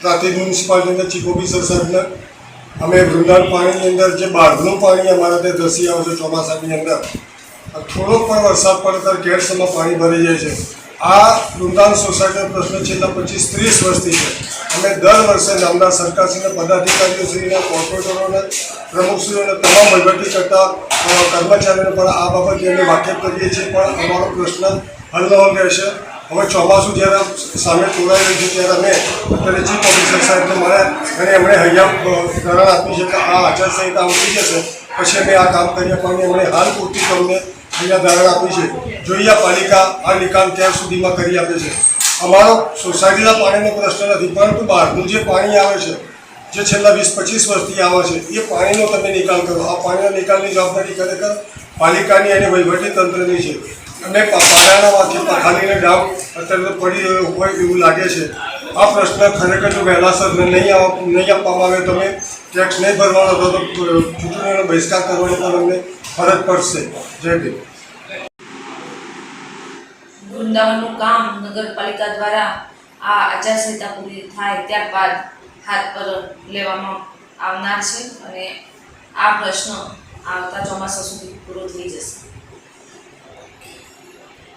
Prantij મ્યુનિસિપાલિટીના chief officer સાહેબને અમે વૃંદાવન પાણીની અંદર જે બહારનું પાણી અમારે ત્યાં ધસી આવે છે ચોમાસાની અંદર થોડો પણ વરસાદ પડે ત્યારે ગેરસમાં પાણી ભરી જાય છે. આ વૃંદાવન સોસાયટીનો પ્રશ્ન છેલ્લા પચીસ ત્રીસ વર્ષથી છે. અમે દર વર્ષે નામદાર સરકારશ્રીના પદાધિકારીઓશ્રીના કોર્પોરેટરોને, પ્રમુખશ્રીઓને તમામ વહીવટી કરતા કર્મચારીઓને પણ આ બાબતે અમે વાકેફ કરીએ છીએ. પણ અમારો પ્રશ્ન હલ ન રહેશે. હવે ચોમાસું જ્યારે સામે તોડાઈ રહ્યું છે ત્યારે અમે અત્યારે ચીફ ઓફિસર સાહેબને મળ્યા અને એમણે હૈયા કરણ આપ્યું છે કે આ આચારસંહિતા આવતી જશે પછી અમે આ કામ કરીએ પણ એમણે હાલ પૂરતી તમને અહીંયા ધારણ આપી છે. જોઈએ પાલિકા આ નિકાલ ક્યાં સુધીમાં કરી આપે છે. અમારો સોસાયટીના પાણીનો પ્રશ્ન નથી, પરંતુ બહારનું જે પાણી આવે છે, જે છેલ્લા વીસ પચીસ વર્ષથી આવે છે, એ પાણીનો તમે નિકાલ કરો. આ પાણીના નિકાલની જવાબદારી ખરેખર પાલિકાની અને વહીવટી તંત્રની છે. અને પા- પાયાના વાંકે પખાલીને ડામ અત્યારે પડી હોય એવું લાગે છે. આ પ્રશ્ન ખરેખર જો વહેલાસર નહીં નહીં આપવામાં આવે, તમે ટેક્સ નહીં ભરવાનો તો ચૂંટણીનો બહિષ્કાર કરવાની પણ અમને ફરજ પડશે. જય ભીમ. વૃંદાવનનું કામ નગરપાલિકા દ્વારા આ આચારસંહિતા પૂરી થાય ત્યારબાદ હાથ પર લેવામાં આવનાર છે અને આ પ્રશ્ન આવતા ચોમાસા સુધી પૂરો થઈ જશે.